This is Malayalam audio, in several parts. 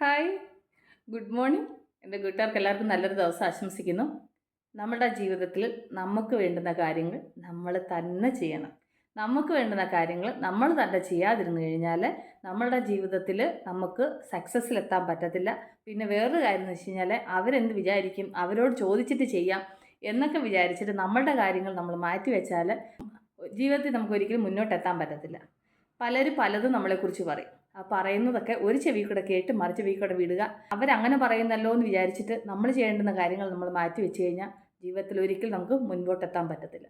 ഹായ്. Good morning. എന്റെ കൂട്ടുകാർക്ക് എല്ലാവർക്കും നല്ലൊരു ദിവസം ആശംസിക്കുന്നു. നമ്മുടെ ജീവിതത്തിൽ നമുക്ക് വേണ്ടുന്ന കാര്യങ്ങൾ നമ്മൾ തന്നെ ചെയ്യണം. നമുക്ക് വേണ്ടുന്ന കാര്യങ്ങൾ നമ്മൾ തന്നെ ചെയ്യാതിരുന്നു കഴിഞ്ഞാൽ നമ്മളുടെ ജീവിതത്തിൽ നമുക്ക് സക്സസ്സിലെത്താൻ പറ്റത്തില്ല. പിന്നെ വേറൊരു കാര്യം എന്ന് വെച്ച് കഴിഞ്ഞാൽ അവരെന്ത് വിചാരിക്കും? അവരോട് ചോദിച്ചിട്ട് ചെയ്യാം എന്നൊക്കെ വിചാരിച്ചിട്ട് നമ്മളുടെ കാര്യങ്ങൾ നമ്മൾ മാറ്റി വെച്ചാൽ ജീവിതത്തിൽ നമുക്ക് ഒരിക്കലും മുന്നോട്ടെത്താൻ പറ്റത്തില്ല. പലരും പലതും നമ്മളെക്കുറിച്ച് പറയും. പറയുന്നതൊക്കെ ഒരു ചെവി കൂടെ കേട്ട് മറു ചെവി കൂടെ വിടുക. അവരങ്ങനെ പറയുന്നല്ലോ എന്ന് വിചാരിച്ചിട്ട് നമ്മൾ ചെയ്യേണ്ടുന്ന കാര്യങ്ങൾ നമ്മൾ മാറ്റി വെച്ച് കഴിഞ്ഞാൽ ജീവിതത്തിൽ ഒരിക്കലും നമുക്ക് മുൻപോട്ടെത്താൻ പറ്റത്തില്ല.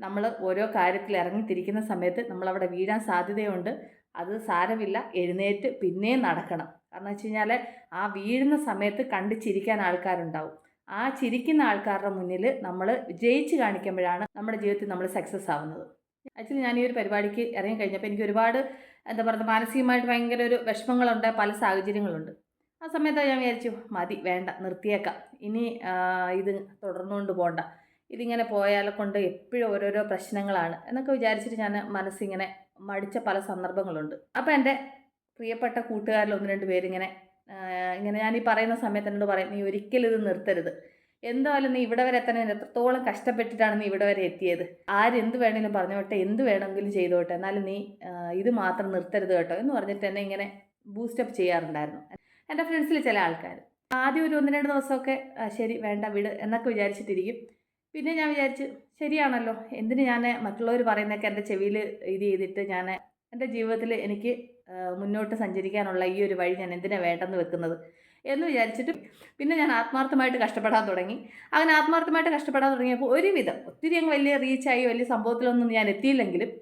നമ്മൾ ഓരോ കാര്യത്തിൽ ഇറങ്ങിത്തിരിക്കുന്ന സമയത്ത് നമ്മളവിടെ വീഴാൻ സാധ്യതയുണ്ട്. അത് സാരമില്ല. എഴുന്നേറ്റ് പിന്നെയും നടക്കണം. കാരണം വെച്ച് കഴിഞ്ഞാൽ ആ വീഴുന്ന സമയത്ത് കണ്ട് ചിരിക്കാൻ ആൾക്കാരുണ്ടാവും. ആ ചിരിക്കുന്ന ആൾക്കാരുടെ മുന്നിൽ നമ്മൾ ജയിച്ച് കാണിക്കുമ്പോഴാണ് നമ്മുടെ ജീവിതത്തിൽ നമ്മൾ സക്സസ് ആവുന്നത്. ആക്ച്വലി ഞാൻ ഈ ഒരു പരിപാടിക്ക് ഇറങ്ങി കഴിഞ്ഞപ്പോൾ എനിക്ക് ഒരുപാട് എന്താ പറയുക മാനസികമായിട്ട് ഭയങ്കര ഒരു വിഷമങ്ങളുണ്ട് പല സാഹചര്യങ്ങളുണ്ട്. ആ സമയത്ത് ഞാൻ വിചാരിച്ചു മതി വേണ്ട നിർത്തിയേക്കാം. ഇനി ഇത് തുടർന്നുകൊണ്ട് പോകണ്ട ഇതിങ്ങനെ പോയാലെ കൊണ്ട് എപ്പോഴും ഓരോരോ പ്രശ്നങ്ങളാണ് എന്നൊക്കെ വിചാരിച്ചിട്ട് ഞാൻ മനസ്സിങ്ങനെ മടിച്ച പല സന്ദർഭങ്ങളുണ്ട്. അപ്പോൾ എന്റെ പ്രിയപ്പെട്ട കൂട്ടുകാരിൽ ഒന്ന് രണ്ട് പേരിങ്ങനെ ഇങ്ങനെ ഞാൻ ഈ പറയുന്ന സമയത്ത് എന്നോട് പറയും നീ ഒരിക്കലും ഇത് നിർത്തരുത്. എന്തായാലും നീ ഇവിടെ വരെ എത്തണേ. എത്രത്തോളം കഷ്ടപ്പെട്ടിട്ടാണ് നീ ഇവിടെ വരെ എത്തിയത്? ആരെന്ത് വേണമെങ്കിലും പറഞ്ഞോട്ടെ. എന്ത് വേണമെങ്കിലും ചെയ്തോട്ടെ. എന്നാലും നീ ഇത് മാത്രം നിർത്തരുത് കേട്ടോ എന്ന് പറഞ്ഞിട്ട് എന്നെ ഇങ്ങനെ ബൂസ്റ്റപ്പ് ചെയ്യാറുണ്ടായിരുന്നു. എന്റെ ഫ്രണ്ട്സിൽ ചില ആൾക്കാർ ആദ്യം ഒരു ഒന്ന് രണ്ട് ദിവസമൊക്കെ ശരി വേണ്ട വിട് എന്നൊക്കെ വിചാരിച്ചിട്ടിരിക്കും. പിന്നെ ഞാൻ വിചാരിച്ചു ശരിയാണല്ലോ. എന്തിന് ഞാൻ മറ്റുള്ളവർ പറയുന്നൊക്കെ എന്റെ ചെവിയിൽ ഇത് ചെയ്തിട്ട് ഞാൻ എന്റെ ജീവിതത്തിൽ എനിക്ക് മുന്നോട്ട് സഞ്ചരിക്കാനുള്ള ഈ ഒരു വഴി ഞാൻ എന്തിനാണ് വേണ്ടെന്ന് വെക്കുന്നത്? എന്ന് വിചാരിച്ചിട്ട് പിന്നെ ഞാൻ ആത്മാർത്ഥമായിട്ട് കഷ്ടപ്പെടാൻ തുടങ്ങി. അങ്ങനെ ആത്മാർത്ഥമായിട്ട് കഷ്ടപ്പെടാൻ തുടങ്ങിയപ്പോൾ ഒരുവിധം ഒത്തിരി അങ്ങ് വലിയ റീച്ചായി വലിയ സംഭവത്തിലൊന്നും ഞാൻ എത്തിയില്ലെങ്കിലും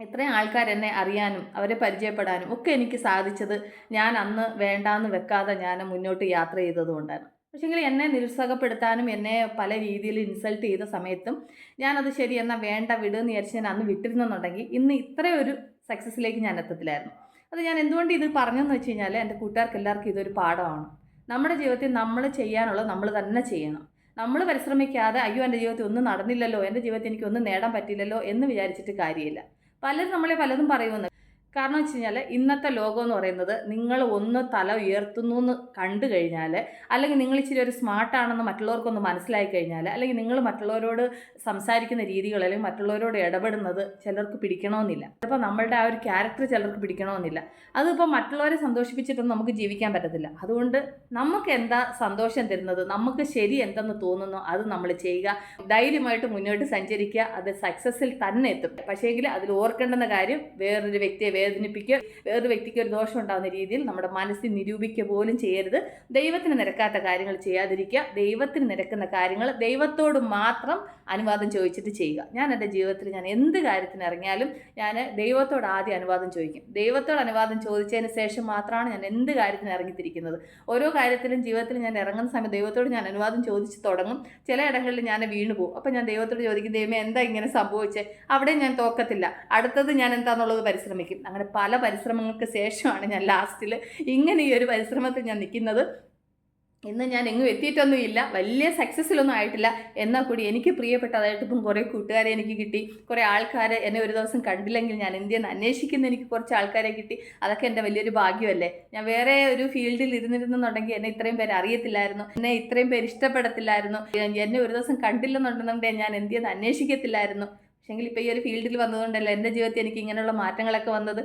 ഇത്രയും ആൾക്കാർ എന്നെ അറിയാനും അവരെ പരിചയപ്പെടാനും ഒക്കെ എനിക്ക് സാധിച്ചത് ഞാൻ അന്ന് വേണ്ടാന്ന് വെക്കാതെ ഞാൻ മുന്നോട്ട് യാത്ര ചെയ്തതുകൊണ്ടാണ് പക്ഷേങ്കിൽ എന്നെ നിരുത്സാഹപ്പെടുത്താനും എന്നെ പല രീതിയിൽ ഇൻസൾട്ട് ചെയ്ത സമയത്തും ഞാനത് ശരി എന്നാൽ വേണ്ട വിടുമെന്ന് വിചാരിച്ച് ഞാൻ അന്ന് വിട്ടിരുന്നെന്നുണ്ടെങ്കിൽ ഇന്ന് ഇത്രയൊരു സക്സസ്സിലേക്ക് ഞാൻ എത്തത്തില്ലായിരുന്നു. അത് ഞാൻ എന്തുകൊണ്ട് ഇത് പറഞ്ഞെന്ന് വെച്ച് കഴിഞ്ഞാൽ എന്റെ കൂട്ടുകാർക്ക് എല്ലാവർക്കും ഇതൊരു പാഠമാണ്. നമ്മുടെ ജീവിതത്തിൽ നമ്മൾ ചെയ്യാനുള്ളത് നമ്മൾ തന്നെ ചെയ്യണം. നമ്മൾ പരിശ്രമിക്കാതെ അയ്യോ എന്റെ ജീവിതത്തിൽ ഒന്നും നടന്നില്ലല്ലോ എന്റെ ജീവിതത്തിൽ എനിക്കൊന്നും നേടാൻ പറ്റില്ലല്ലോ എന്ന് വിചാരിച്ചിട്ട് കാര്യമില്ല. പലരും നമ്മളെ പലതും പറയുമെന്ന് കാരണം വെച്ച് കഴിഞ്ഞാൽ ഇന്നത്തെ ലോകം എന്ന് പറയുന്നത് നിങ്ങൾ ഒന്ന് തല ഉയർത്തുന്നു എന്ന് കണ്ടു കഴിഞ്ഞാൽ അല്ലെങ്കിൽ നിങ്ങൾ ഇച്ചിരി ഒരു സ്മാർട്ടാണെന്ന് മറ്റുള്ളവർക്കൊന്ന് മനസ്സിലായി കഴിഞ്ഞാൽ അല്ലെങ്കിൽ നിങ്ങൾ മറ്റുള്ളവരോട് സംസാരിക്കുന്ന രീതികൾ അല്ലെങ്കിൽ മറ്റുള്ളവരോട് ഇടപെടുന്നത് ചിലർക്ക് പിടിക്കണമെന്നില്ല. ചിലപ്പോൾ നമ്മളുടെ ആ ഒരു ക്യാരക്ടർ ചിലർക്ക് പിടിക്കണമെന്നില്ല. അതിപ്പോൾ മറ്റുള്ളവരെ സന്തോഷിപ്പിച്ചിട്ടൊന്നും നമുക്ക് ജീവിക്കാൻ പറ്റത്തില്ല. അതുകൊണ്ട് നമുക്ക് എന്താ സന്തോഷം തരുന്നത്? നമുക്ക് ശരി എന്തെന്ന് തോന്നുന്നു? അത് നമ്മൾ ചെയ്യുക. ധൈര്യമായിട്ട് മുന്നോട്ട് സഞ്ചരിക്കുക. അത് സക്സസ്സിൽ തന്നെ എത്തും. പക്ഷേങ്കിൽ അതിൽ ഓർക്കേണ്ടുന്ന കാര്യം വേറൊരു വ്യക്തിയെ വേദനിപ്പിക്കുക വേറൊരു വ്യക്തിക്ക് ഒരു ദോഷം ഉണ്ടാകുന്ന രീതിയിൽ നമ്മുടെ മനസ്സിൽ നിരൂപിക്കുക പോലും ചെയ്യരുത്. ദൈവത്തിന് നിരക്കാത്ത കാര്യങ്ങൾ ചെയ്യാതിരിക്കുക. ദൈവത്തിന് നിരക്കുന്ന കാര്യങ്ങൾ ദൈവത്തോട് മാത്രം അനുവാദം ചോദിച്ചിട്ട് ചെയ്യുക. ഞാൻ എന്റെ ജീവിതത്തിൽ ഞാൻ എന്ത് കാര്യത്തിന് ഇറങ്ങിയാലും ഞാൻ ദൈവത്തോട് ആദ്യം അനുവാദം ചോദിക്കും. ദൈവത്തോട് അനുവാദം ചോദിച്ചതിന് ശേഷം മാത്രമാണ് ഞാൻ എന്ത് കാര്യത്തിന് ഇറങ്ങിത്തിരിക്കുന്നത്. ഓരോ കാര്യത്തിലും ജീവിതത്തിൽ ഞാൻ ഇറങ്ങുന്ന സമയത്ത് ദൈവത്തോട് ഞാൻ അനുവാദം ചോദിച്ച് തുടങ്ങും. ചില ഇടങ്ങളിൽ ഞാൻ വീണു പോകും. അപ്പം ഞാൻ ദൈവത്തോട് ചോദിക്കും ദൈവമേ എന്താ ഇങ്ങനെ സംഭവിച്ചേ? അവിടെ ഞാൻ തോക്കത്തില്ല. അടുത്തത് ഞാൻ എന്താണെന്നുള്ളത് പരിശ്രമിക്കും. അങ്ങനെ പല പരിശ്രമങ്ങൾക്ക് ശേഷമാണ് ഞാൻ ലാസ്റ്റിൽ ഇങ്ങനെ ഈ ഒരു പരിശ്രമത്തിൽ ഞാൻ നിൽക്കുന്നത്. ഇന്ന് ഞാൻ എങ്ങും എത്തിയിട്ടൊന്നുമില്ല വലിയ സക്സസ്സിലൊന്നും ആയിട്ടില്ല. എന്നാൽ കൂടി എനിക്ക് പ്രിയപ്പെട്ടതായിട്ട് ഇപ്പം കുറേ കൂട്ടുകാരെ എനിക്ക് കിട്ടി. കുറേ ആൾക്കാരെ എന്നെ ഒരു ദിവസം കണ്ടില്ലെങ്കിൽ ഞാൻ എന്തിയെന്ന് അന്വേഷിക്കുന്ന എനിക്ക് കുറച്ച് ആൾക്കാരെ കിട്ടി. അതൊക്കെ എന്റെ വലിയൊരു ഭാഗ്യമല്ലേ? ഞാൻ വേറെ ഒരു ഫീൽഡിൽ ഇരുന്നിരുന്നുണ്ടെങ്കിൽ എന്നെ ഇത്രയും പേര് അറിയത്തില്ലായിരുന്നു. എന്നെ ഇത്രയും പേര് ഇഷ്ടപ്പെടത്തില്ലായിരുന്നു. എന്നെ ഒരു ദിവസം കണ്ടില്ലെന്നുണ്ടെന്നുണ്ടെങ്കിൽ ഞാൻ എന്തിയെന്ന് അന്വേഷിക്കത്തില്ലായിരുന്നു. പക്ഷേങ്കിൽ ഇപ്പോൾ ഈ ഒരു ഫീൽഡിൽ വന്നതുകൊണ്ടല്ല എന്റെ ജീവിതത്തിൽ എനിക്ക് ഇങ്ങനെയുള്ള മാറ്റങ്ങളൊക്കെ വന്നത്?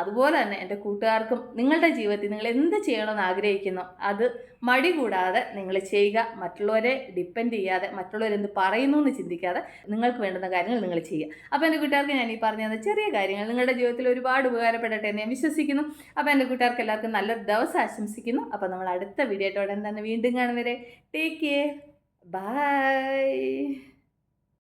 അതുപോലെ തന്നെ എന്റെ കൂട്ടുകാർക്കും നിങ്ങളുടെ ജീവിതത്തിൽ നിങ്ങൾ എന്ത് ചെയ്യണമെന്ന് ആഗ്രഹിക്കുന്നു അത് മടി കൂടാതെ നിങ്ങൾ ചെയ്യുക. മറ്റുള്ളവരെ ഡിപ്പെൻഡ് ചെയ്യാതെ മറ്റുള്ളവരെന്ത് പറയുന്നു എന്ന് ചിന്തിക്കാതെ നിങ്ങൾക്ക് വേണ്ടുന്ന കാര്യങ്ങൾ നിങ്ങൾ ചെയ്യുക. അപ്പോൾ എന്റെ കൂട്ടുകാർക്ക് ഞാൻ ഈ പറഞ്ഞ ചെറിയ കാര്യങ്ങൾ നിങ്ങളുടെ ജീവിതത്തിൽ ഒരുപാട് ഉപകാരപ്പെടട്ടെ എന്ന് ഞാൻ വിശ്വസിക്കുന്നു. അപ്പോൾ എന്റെ കൂട്ടുകാർക്ക് എല്ലാവർക്കും നല്ല ദിവസം ആശംസിക്കുന്നു. അപ്പോൾ നമ്മൾ അടുത്ത വീഡിയോ ഉടൻ തന്നെ വീണ്ടും കാണുന്നവരെ ടേക്ക് കെയർ ബൈ